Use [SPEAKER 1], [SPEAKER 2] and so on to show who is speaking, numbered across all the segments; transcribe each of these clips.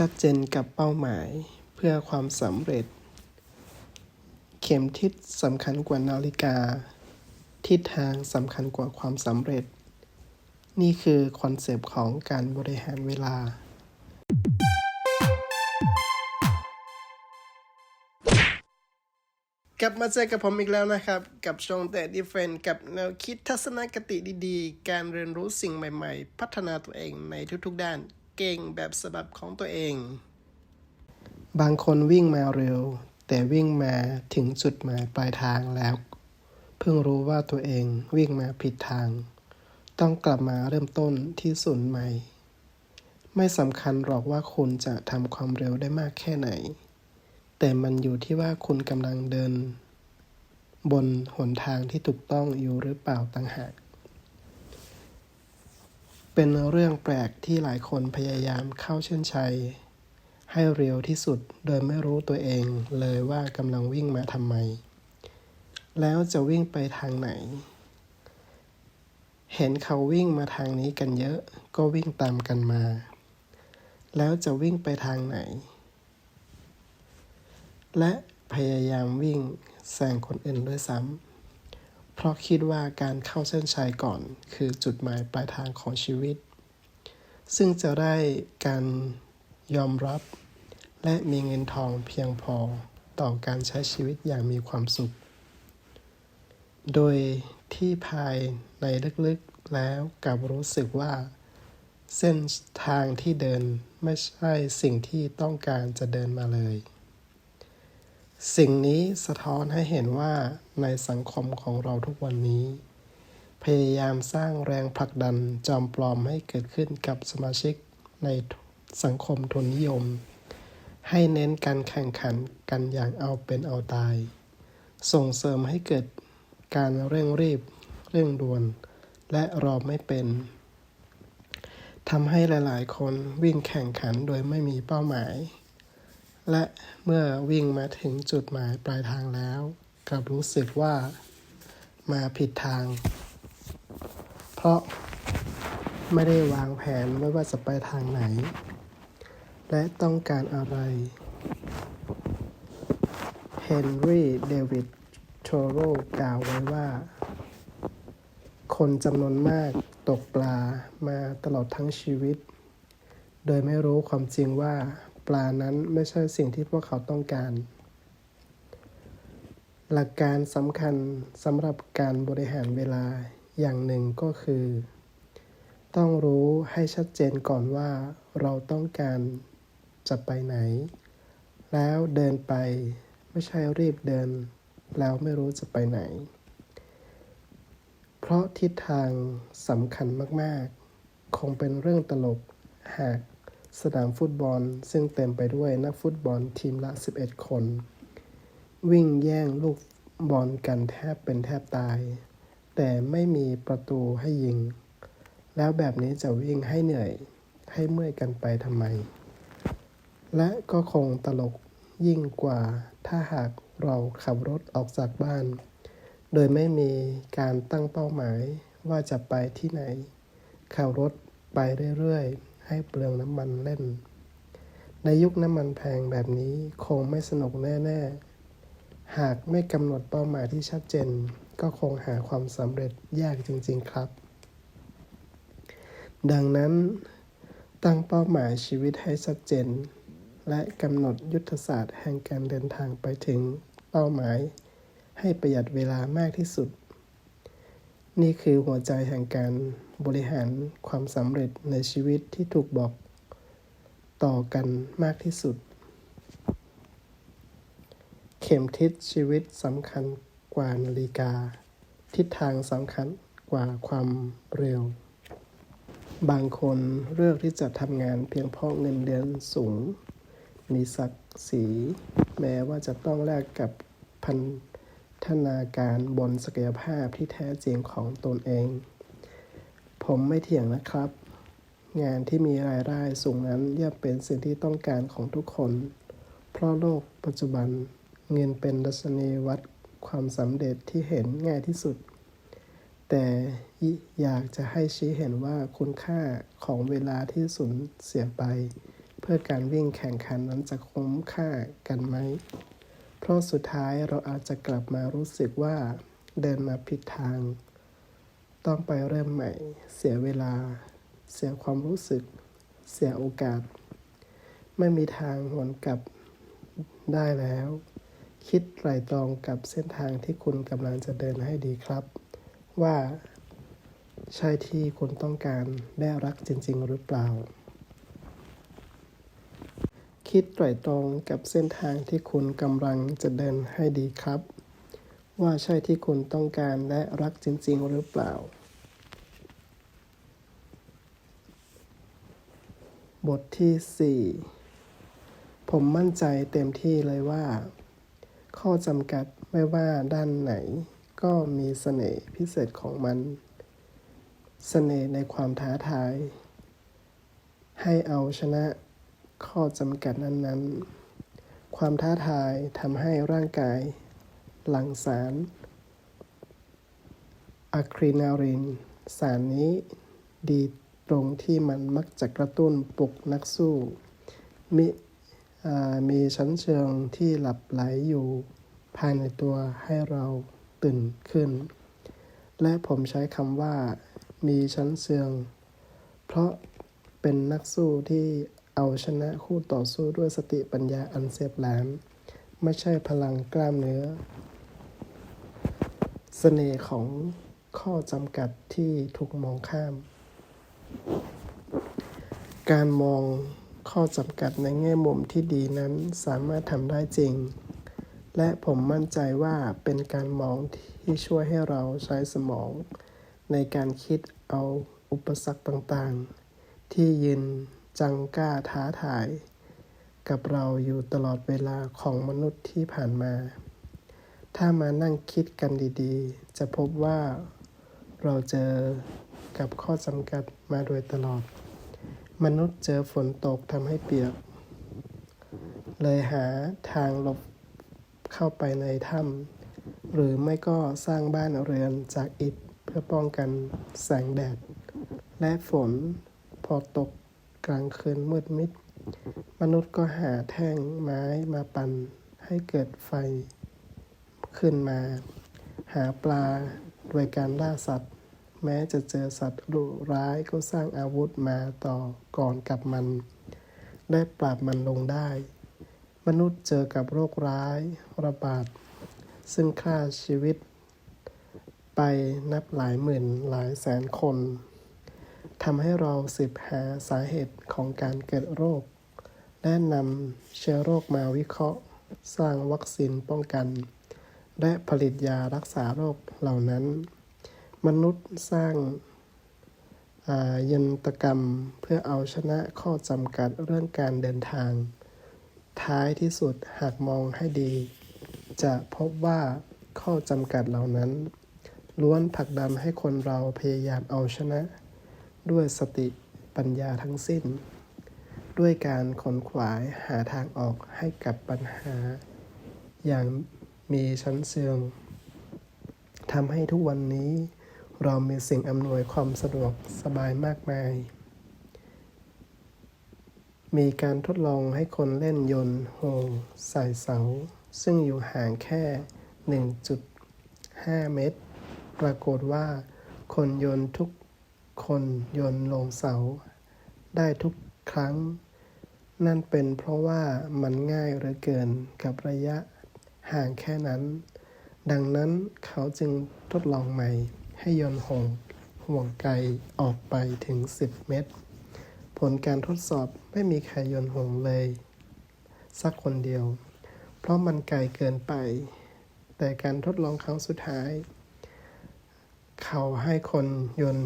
[SPEAKER 1] ชัดเจนกับเป้าหมายเพื่อความสำเร็จ เข็มทิศสำคัญกว่านาฬิกา ทิศทางสำคัญกว่าความสำเร็จ นี่คือคอนเซปต์ของการบริหารเวลา กลับมาเจอกับผมอีกแล้วนะครับ กับช่องแต่ดีเฟนกับแนวคิดทัศนคติดีๆ การเรียนรู้สิ่งใหม่ๆ พัฒนาตัวเองในทุกๆด้าน เก่งแบบฉบับของตัวเอง บางคนวิ่งมาเร็ว แต่วิ่งมาถึงจุดหมายปลายทางแล้ว เพิ่งรู้ว่าตัวเองวิ่งมาผิดทาง ต้องกลับมาเริ่มต้นที่ศูนย์ใหม่ ไม่สำคัญหรอกว่าคุณจะทำความเร็วได้มากแค่ไหน แต่มันอยู่ที่ว่าคุณกำลังเดิน บนหนทางที่ถูกต้องอยู่หรือเปล่าต่างหาก เป็นเรื่องแปลกที่หลายคนพยายามเข้าเช่นชัย ให้เร็วที่สุดโดยไม่รู้ตัวเองเลยว่ากำลังวิ่งมาทำไม แล้วจะวิ่งไปทางไหน เห็นเขาวิ่งมาทางนี้กันเยอะก็วิ่งตามกันมา แล้วจะวิ่งไปทางไหน และพยายามวิ่งแซงคนอื่นด้วยซ้ำ เพราะคิดว่าการเข้าเส้นชัยก่อนคือจุดหมายปลายทางของชีวิต ซึ่งจะได้การยอมรับ และมีเงินทองเพียงพอต่อการใช้ชีวิตอย่างมีความสุข โดยที่ภายในลึกๆแล้วกลับรู้สึกว่า เส้นทางที่เดินไม่ใช่สิ่งที่ต้องการจะเดินมาเลย สิ่งนี้สะท้อนให้เห็นว่า ในสังคมของเราทุกวันนี้ พยายามสร้างแรงผลักดันจอมปลอมให้เกิดขึ้นกับสมาชิกในสังคมทุนนิยม ให้เน้นการแข่งขันกันอย่างเอาเป็นเอาตาย ส่งเสริมให้เกิดการเร่งรีบ เร่งด่วน และรอไม่เป็นทำให้หลาย ๆ คนวิ่งแข่งขันโดยไม่มีเป้าหมาย และเมื่อวิ่งมาถึงจุดหมายปลายทางแล้ว กับรู้สึกว่ามาผิดทาง เพราะไม่ได้วางแผนไว้ว่าจะไปทางไหน และต้องการอะไร เฮนรี่เดวิดโทโรกล่าวไว้ว่า คนจำนวนมากตกปลามาตลอดทั้งชีวิต โดยไม่รู้ความจริงว่าปลานั้นไม่ใช่สิ่งที่พวกเขาต้องการ หลักการสำคัญสำหรับการบริหารเวลาอย่างหนึ่งก็คือ ต้องรู้ให้ชัดเจนก่อนว่าเราต้องการจะไปไหน แล้วเดินไปไม่ใช่รีบเดิน แล้วไม่รู้จะไปไหน เพราะทิศทางสำคัญมากๆ คงเป็นเรื่องตลกหากสนามฟุตบอลซึ่งเต็มไปด้วยนักฟุตบอลทีมละ 11 คน วิ่งแย่งลูกบอลกันแทบเป็นแทบตาย แต่ไม่มีประตูให้ยิง แล้วแบบนี้จะวิ่งให้เหนื่อยให้เมื่อยกันไปทำไม และก็คงตลกยิ่งกว่าถ้าหากเราขับรถออกจากบ้าน โดยไม่มีการตั้งเป้าหมายว่าจะไปที่ไหน ขับรถไปเรื่อยๆ ให้เปลืองน้ำมันเล่น ในยุคน้ำมันแพงแบบนี้คงไม่สนุกแน่ ๆ หากไม่กำหนดเป้าหมายที่ชัดเจน ก็คงหาความสำเร็จยากจริง ๆ ครับ ดังนั้น ตั้งเป้าหมายชีวิตให้ชัดเจน และกำหนดยุทธศาสตร์แห่งการเดินทางไปถึงเป้าหมาย ให้ประหยัดเวลามากที่สุด นี่คือหัวใจแห่งการบริหารความสำเร็จในชีวิตที่ถูกบอกต่อกันมากที่สุด ข็มทิศชีวิตสำคัญกว่านาฬิกา ทิศทางสำคัญกว่าความเร็ว บางคนเลือกที่จะทำงานเพียงเพราะเงินเดือนสูง มีศักดิ์ศรีแม้ว่าจะต้องแลกกับพันธนาการบนศักยภาพที่แท้จริงของตนเอง ผมไม่เถียงนะครับ งานที่มีรายได้สูงนั้นย่อมเป็นสิ่งที่ต้องการของทุกคน เพราะโลกปัจจุบัน เงินเป็นดัชนีวัดความสำเร็จที่เห็นง่ายที่สุด แต่อยากจะให้ชี้เห็นว่าคุณค่าของเวลาที่สูญเสียไป เพื่อการวิ่งแข่งขันนั้นจะคุ้มค่ากันไหม เพราะสุดท้ายเราอาจจะกลับมารู้สึกว่าเดินมาผิดทาง ต้องไปเริ่มใหม่ เสียเวลา เสียความรู้สึก เสียโอกาส ไม่มีทางหวนกลับได้แล้ว คิดไตร่ตรองกับเส้นทางที่คุณกำลังจะเดินให้ดีครับ ว่าใช่ที่คุณต้องการได้รักจริง ๆ หรือเปล่า คิดไตร่ตรองกับเส้นทางที่คุณกำลังจะเดินให้ดีครับ ว่าใช่ที่คุณต้องการและรักจริง ๆ หรือเปล่า บทที่ 4 ผมมั่นใจเต็มที่เลยว่า ข้อจำกัดไม่ว่าด้านไหน ก็มีเสน่ห์พิเศษของมัน เสน่ห์ในความท้าทาย ให้เอาชนะข้อจำกัดนั้นๆ ความท้าทายทำให้ร่างกาย หลั่งสารอะครีนาริน สารนี้ดีตรงที่มันมักจะกระตุ้นปลุกนักสู้ มิ มีชั้นเชิงที่หลับไหลอยู่ภายในตัวให้เราตื่นขึ้น และผมใช้คำว่า มีชั้นเชิง เพราะเป็นนักสู้ที่เอาชนะคู่ต่อสู้ด้วยสติปัญญาอันเสียบแหลม ไม่ใช่พลังกล้ามเนื้อเสน่ห์ของข้อจำกัดที่ถูกมองข้าม การมอง ข้อจำกัดในแง่มุมที่ดีนั้นสามารถทำได้จริง และผมมั่นใจว่าเป็นการมองที่ช่วยให้เราใช้สมอง ในการคิดเอาอุปสรรคต่างๆ ที่ยืนจังกล้าท้าทาย กับเราอยู่ตลอดเวลาของมนุษย์ที่ผ่านมา ถ้ามานั่งคิดกันดีๆ จะพบว่าเราเจอกับข้อจำกัดมาโดยตลอด มนุษย์เจอฝนตกทำให้เปียก เลยหาทางหลบเข้าไปในถ้ำหรือไม่ก็สร้างบ้านเรือนจากอิฐเพื่อป้องกันแสงแดด และฝนพอตกกลางคืนมืดมิด มนุษย์ก็หาแท่งไม้มาปั่นให้เกิดไฟขึ้นมา หาปลาโดยการล่าสัตว์ แม้จะเจอสัตว์ดุร้ายก็สร้างอาวุธมาต่อก่อนกับมันและปราบมันลงได้ มนุษย์เจอกับโรคร้ายระบาด ซึ่งฆ่าชีวิต ไปนับหลายหมื่นหลายแสนคนทำให้เราสืบหาสาเหตุของการเกิดโรค และนำเชื้อโรคมาวิเคราะห์ สร้างวัคซีนป้องกัน และผลิตยารักษาโรคเหล่านั้น มนุษย์สร้างยันตกรรมเพื่อเอาชนะข้อจำกัดเรื่องการเดินทาง ท้ายที่สุดหากมองให้ดี จะพบว่าข้อจำกัดเหล่านั้น ล้วนผลักดันให้คนเราพยายามเอาชนะ ด้วยสติปัญญาทั้งสิ้น ด้วยการขนขวายหาทางออกให้กับปัญหา อย่างมีชั้นเชิงทำให้ทุกวันนี้ เรามีสิ่งอำนวยความสะดวกสบายมากมาย มีการทดลองให้คนเล่นยนต์โฮใส่เสา ซึ่งอยู่ห่างแค่ 1.5 เมตร ปรากฏว่าคนโยนทุกคนโยนลงเสา ได้ทุกครั้ง นั่นเป็นเพราะว่ามันง่ายเหลือเกินกับระยะห่างแค่นั้น ดังนั้นเขาจึงทดลองใหม่ ให้ยนห่วงห่วงไกลออกไปถึง 10 เมตร ผลการทดสอบไม่มีใครยนห่วงเลย สักคนเดียว เพราะมันไกลเกินไป แต่การทดลองครั้งสุดท้าย เขาให้คนยน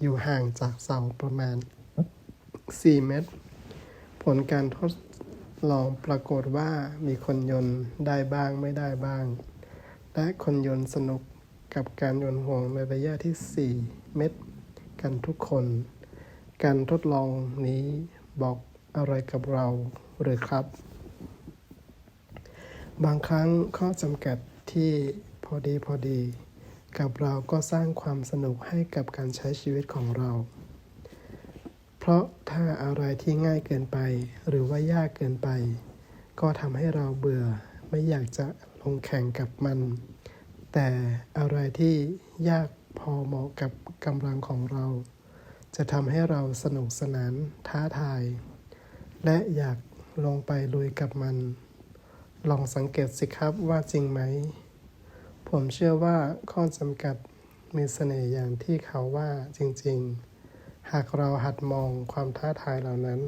[SPEAKER 1] อยู่ห่างจากเสาประมาณ 4 เมตร ผลการทดลองปรากฏว่ามีคนยนได้บ้างไม่ได้บ้าง และคนยนสนุก กับการโยนห่วงในระยะที่ 4 เมตร กันทุกคน การทดลองนี้บอกอะไรกับเราหรือครับ บางครั้งข้อจำกัดที่พอดีพอดี กับเราก็สร้างความสนุกให้กับการใช้ชีวิตของเรา เพราะถ้าอะไรที่ง่ายเกินไป หรือว่ายากเกินไป ก็ทำให้เราเบื่อไม่อยากจะลงแข่งกับมัน แต่อะไรที่ยากพอเหมาะกับกำลังของเรา จะทำให้เราสนุกสนานท้าทาย และอยากลงไปลุยกับมัน ลองสังเกตสิครับว่าจริงไหม ผมเชื่อว่าข้อจำกัดมีเสน่ห์อย่างที่เขาว่าจริงๆ หากเราหัดมองความท้าทายเหล่านั้น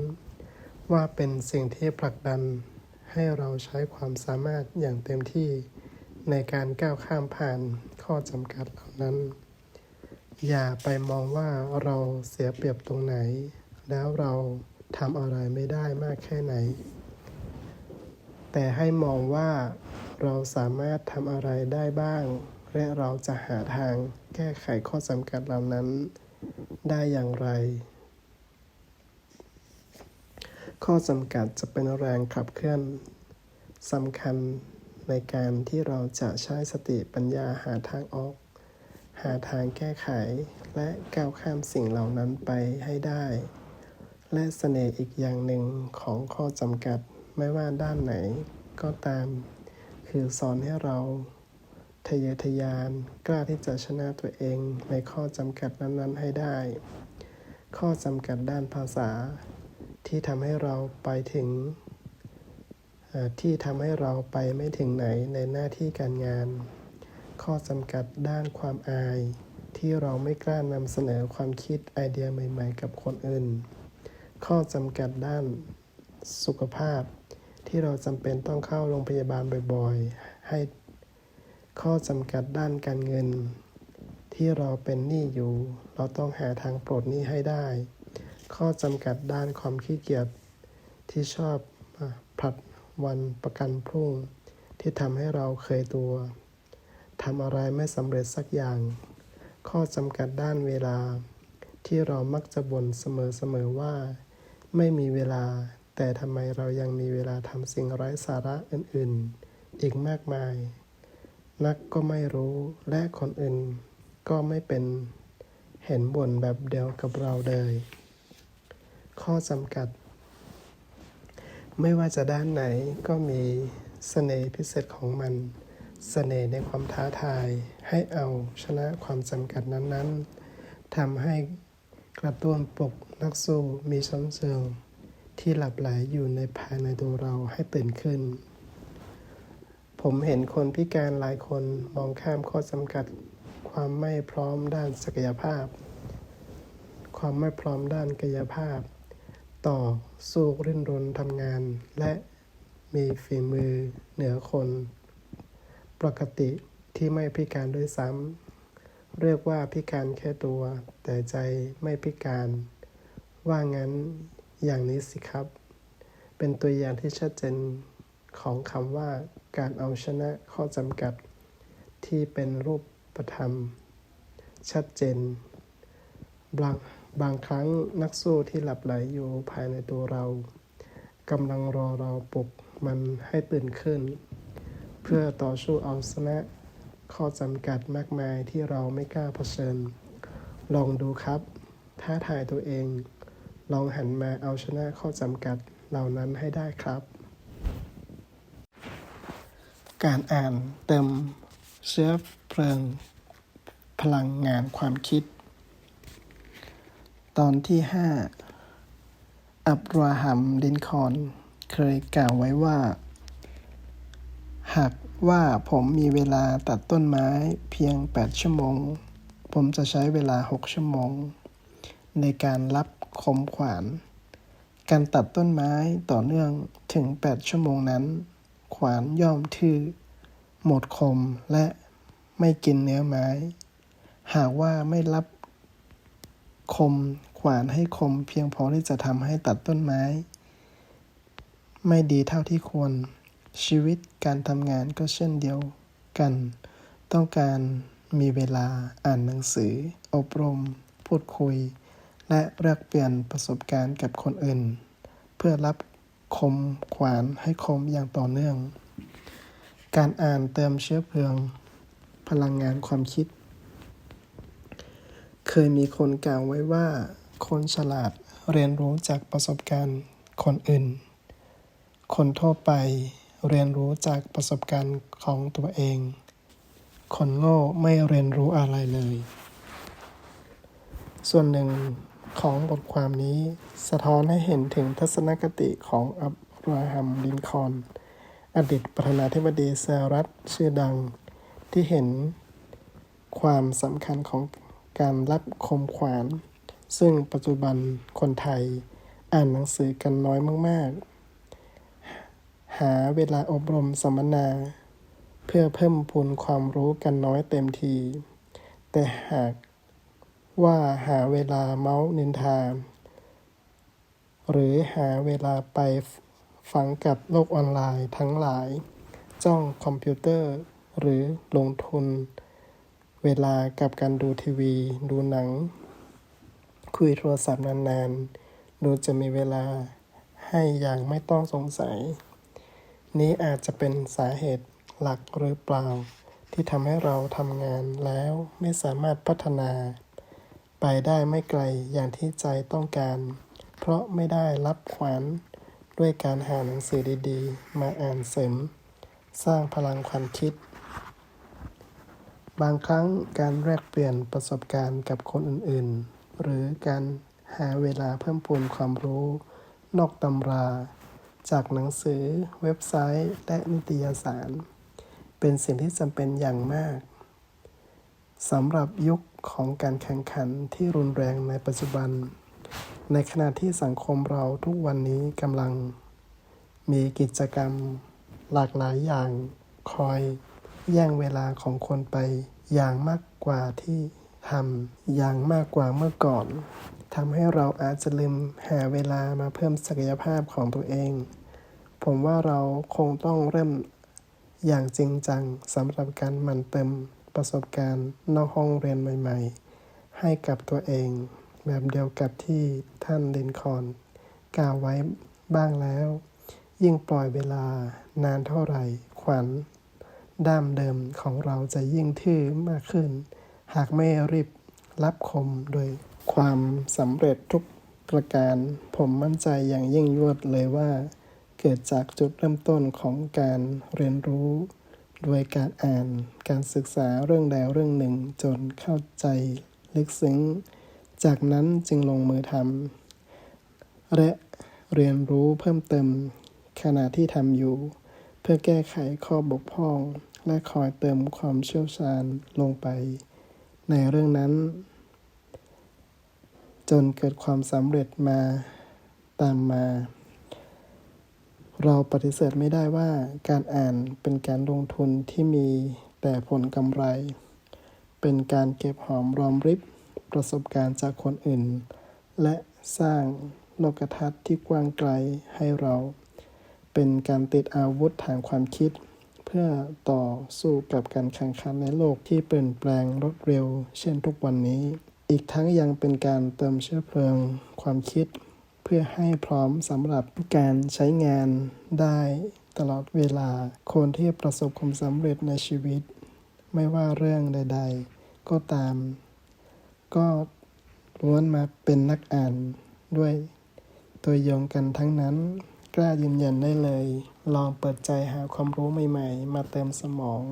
[SPEAKER 1] ว่าเป็นสิ่งที่ผลักดันให้เราใช้ความสามารถอย่างเต็มที่ ในการก้าวข้ามผ่านข้อจำกัดเหล่านั้น อย่าไปมองว่าเราเสียเปรียบตรงไหน แล้วเราทำอะไรไม่ได้มากแค่ไหน แต่ให้มองว่าเราสามารถทำอะไรได้บ้าง และเราจะหาทางแก้ไขข้อจำกัดเหล่านั้น ได้อย่างไร ข้อจำกัดจะเป็นแรงขับเคลื่อนสำคัญ ในการที่เราจะใช้สติปัญญาหาทางออก หาทางแก้ไข และก้าวข้ามสิ่งเหล่านั้นไปให้ได้ และเสน่ห์อีกอย่างหนึ่งของข้อจำกัดไม่ว่าด้านไหนก็ตาม คือสอนให้เราทะเยอทะยานกล้าที่จะชนะตัวเองในข้อจำกัดนั้นๆให้ได้ ข้อจำกัดด้านภาษา ที่ทำให้เราไปถึง ที่ทำให้เราไปไม่ถึงไหนในหน้าที่การงาน ข้อจำกัดด้านความอาย ที่เราไม่กล้านำเสนอความคิดไอเดียใหม่ ๆ กับคนอื่น ข้อจำกัดด้านสุขภาพ ที่เราจำเป็นต้องเข้าโรงพยาบาลบ่อยๆ ให้ข้อจำกัดด้านการเงิน ที่เราเป็นหนี้อยู่ เราต้องหาทางปลดหนี้ให้ได้ ข้อจำกัดด้านความขี้เกียจที่ชอบผลัด วันประกันพรุ่ง ที่ทำให้เราเคยตัวทำอะไรไม่สำเร็จสักอย่าง ข้อจำกัดด้านเวลา ที่เรามักจะบ่นเสมอๆว่า ไม่มีเวลา แต่ทำไมเรายังมีเวลาทำสิ่งไร้สาระอื่นๆ อีกมากมาย นักก็ไม่รู้และคนอื่นก็ไม่เป็นเห็นบ่นแบบเดียวกับเราเลย ข้อจำกัด ไม่ว่าจะด้านไหนก็มีเสน่ห์พิเศษของมันเสน่ห์ในความท้าทายให้เอาชนะความจำกัดนั้นๆทำให้กระตุ้นปลุกนักสู้มีชั้นเชิงที่หลับไหลอยู่ในภายในตัวเราให้ตื่นขึ้น ผมเห็นคนพิการหลายคนมองข้ามข้อจำกัด ความไม่พร้อมด้านศักยภาพ ความไม่พร้อมด้านกายภาพ ต่อสู้ริ้นรนทำงาน และมีฝีมือเหนือคน ปกติที่ไม่พิการด้วยซ้ำเรียกว่าพิการแค่ตัว แต่ใจไม่พิการ ว่างั้นอย่างนี้สิครับ เป็นตัวอย่างที่ชัดเจนของคำว่าการเอาชนะข้อจำกัด ที่เป็นรูปธรรม ชัดเจนบาง บางครั้งนักสู้ที่หลับไหลอยู่ภายในตัวเรากำลังรอเราปลุกมันให้ตื่นขึ้น เพื่อต่อสู้เอาชนะ ข้อจำกัดมากมายที่เราไม่กล้าเผชิญ ลองดูครับท้าทายตัวเอง ลองหันมาเอาชนะข้อจำกัดเหล่านั้นให้ได้ครับ การอ่านเติมเชื้อเพลิง พลังงานความคิด ตอนที่ 5 อับราฮัมลินคอนเคยกล่าวไว้ว่า หากว่าผมมีเวลาตัดต้นไม้เพียง 8 ชั่วโมง ผมจะใช้เวลา 6 ชั่วโมง ในการรับคมขวาน การตัดต้นไม้ต่อเนื่องถึง 8 ชั่วโมงนั้น ขวานย่อมทื่อ หมดคมและไม่กินเนื้อไม้ หากว่าไม่รับคม ขวานให้คมเพียงพอที่จะทำให้ตัดต้นไม้ ไม่ดีเท่าที่ควร ชีวิตการทำงานก็เช่นเดียวกัน ต้องการมีเวลาอ่านหนังสือ อบรม พูดคุย และแลกเปลี่ยนประสบการณ์กับคนอื่น เพื่อรับคมขวานให้คมอย่างต่อเนื่อง การอ่านเติมเชื้อเพลิง พลังงานความคิด เคยมีคนกล่าวไว้ว่า คนฉลาดเรียนรู้จากประสบการณ์คนอื่น คนทั่วไปเรียนรู้จากประสบการณ์ของตัวเอง คนโง่ไม่เรียนรู้อะไรเลย ส่วนหนึ่งของบทความนี้สะท้อนให้เห็นถึงทัศนคติของอับราฮัมลินคอนอดีตประธานาธิบดีสหรัฐชื่อดังที่เห็นความสำคัญของการรับคมขวาน ซึ่งปัจจุบันคนไทยอ่านหนังสือกันน้อยมาก ๆ หาเวลาอบรมสัมมนา เพื่อเพิ่มพูนความรู้กันน้อยเต็มที แต่หากว่าหาเวลาเมาส์นินทา หรือหาเวลาไปฝังกับโลกออนไลน์ทั้งหลาย จ้องคอมพิวเตอร์ หรือลงทุน เวลากับการดูทีวี ดูหนัง คุยโทรศัพท์นานๆ ดูจะมีเวลาให้อย่างไม่ต้องสงสัย นี้อาจจะเป็นสาเหตุหลักหรือเปล่า ที่ทำให้เราทำงานแล้วไม่สามารถพัฒนา ไปได้ไม่ไกลอย่างที่ใจต้องการ เพราะไม่ได้รับขวัญด้วยการหาหนังสือดีๆ มาอ่านเสริม สร้างพลังความคิด บางครั้งการแลกเปลี่ยนประสบการณ์กับคนอื่นๆ หรือการหาเวลาเพิ่มพูนความรู้ นอกตำรา จากหนังสือ เว็บไซต์ และนิตยสาร เป็นสิ่งที่จำเป็นอย่างมากสำหรับยุคของการแข่งขันที่รุนแรงในปัจจุบัน ในขณะที่สังคมเราทุกวันนี้กำลัง มีกิจกรรม หลากหลายอย่าง คอย แย่งเวลาของคนไปอย่างมากกว่าที่ ทำอย่างมากกว่าเมื่อก่อนทำให้เราอาจจะลืมหาเวลามาเพิ่มศักยภาพของตัวเอง ผมว่าเราคงต้องเริ่มอย่างจริงจังสำหรับการหมั่นเติมประสบการณ์นอกห้องเรียนใหม่ ๆ ให้กับตัวเอง แบบเดียวกับที่ท่านลินคอนกล่าวไว้บ้างแล้ว ยิ่งปล่อยเวลานานเท่าไหร่ ขวัญด้ามเดิมของเราจะยิ่งทื่อมากขึ้น หากไม่รีบรับคมโดยความสำเร็จทุกประการ ผมมั่นใจอย่างยิ่งยวดเลยว่า เกิดจากจุดเริ่มต้นของการเรียนรู้ โดยการอ่านการศึกษาเรื่องใดเรื่องหนึ่งจนเข้าใจลึกซึ้ง จากนั้นจึงลงมือทำและเรียนรู้เพิ่มเติมขณะที่ทำอยู่ เพื่อแก้ไขข้อบกพร่อง และคอยเติมความเชี่ยวชาญลงไป ในเรื่องนั้น จนเกิดความสำเร็จมาตามมา เราปฏิเสธไม่ได้ว่าการอ่านเป็นการลงทุนที่มีแต่ผลกำไร เป็นการเก็บหอมรอมริบประสบการณ์จากคนอื่น และสร้างโลกทัศน์ที่กว้างไกลให้เรา เป็นการติดอาวุธทางความคิด เพื่อต่อสู้กับการแข่งขันในโลกที่เปลี่ยนแปลงรวดเร็ว เช่นทุกวันนี้ อีกทั้งยังเป็นการเติมเชื้อเพลิงความคิด เพื่อให้พร้อมสำหรับการใช้งานได้ตลอดเวลา คนที่ประสบความสำเร็จในชีวิต ไม่ว่าเรื่องใด ๆ ก็ตาม ก็ล้วนมาเป็นนักอ่านด้วยตัวยงกันทั้งนั้น กล้ายืนยันได้เลย ลองเปิดใจหาความรู้ใหม่ ๆ มาเติมสมอง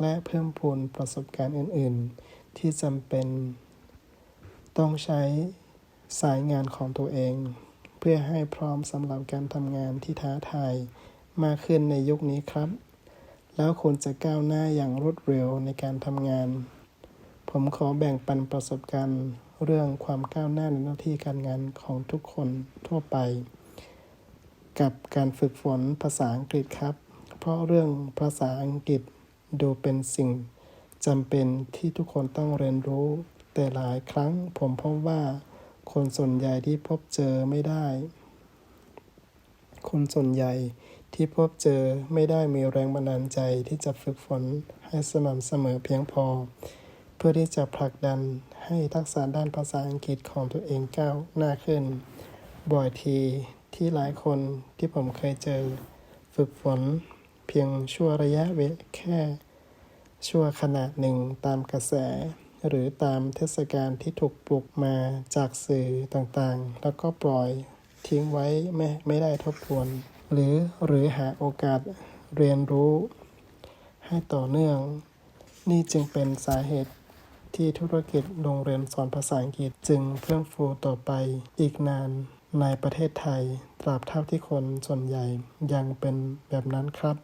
[SPEAKER 1] และเพิ่มพูนประสบการณ์อื่น ๆ ที่จำเป็น ต้องใช้สายงานของตัวเอง เพื่อให้พร้อมสำหรับการทำงานที่ท้าทายมากขึ้นในยุคนี้ครับ แล้วคุณจะก้าวหน้าอย่างรวดเร็วในการทำงาน ผมขอแบ่งปันประสบการณ์เรื่องความก้าวหน้าในหน้าที่การงานของทุกคนทั่วไป กับการฝึกฝนภาษาอังกฤษครับ เพราะเรื่องภาษาอังกฤษดูเป็นสิ่งจำเป็นที่ทุกคนต้องเรียนรู้ แต่หลายครั้งผมพบว่าคนส่วนใหญ่ที่พบเจอไม่ได้ คนส่วนใหญ่ที่พบเจอไม่ได้มีแรงบันดาลใจที่จะฝึกฝนให้สม่ำเสมอเพียงพอ เพื่อที่จะผลักดันให้ทักษะด้านภาษาอังกฤษของตัวเองก้าวหน้าขึ้น บ่อยที ที่หลายคนที่ผมเคยเจอ ฝึกฝนเพียงชั่วระยะเวลแค่ ชั่วขนาดหนึ่งตามกระแส หรือตามเทศกาลที่ถูกปลุกมาจากสื่อต่างๆ แล้วก็ปล่อยทิ้งไว้ไม่ไม่ได้ทบทวน หรือหรือหาโอกาสเรียนรู้ ให้ต่อเนื่อง นี่จึงเป็นสาเหตุที่ธุรกิจโรงเรียนสอนภาษาอังกฤษจึงเฟื่องฟูต่อไปอีกนาน ในประเทศไทย ตราบเท่าที่คนส่วนใหญ่ยังเป็นแบบนั้นครับ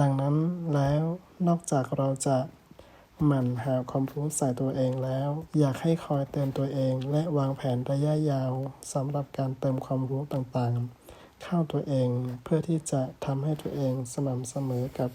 [SPEAKER 1] ดังนั้นแล้วนอกจากเราจะหมั่นหาความรู้ใส่ตัวเองแล้ว อยากให้คอยเตือนตัวเอง และวางแผนระยะยาวสำหรับการเติมความรู้ต่างๆ เข้าตัวเองเพื่อที่จะทำให้ตัวเองสม่ำเสมอกับ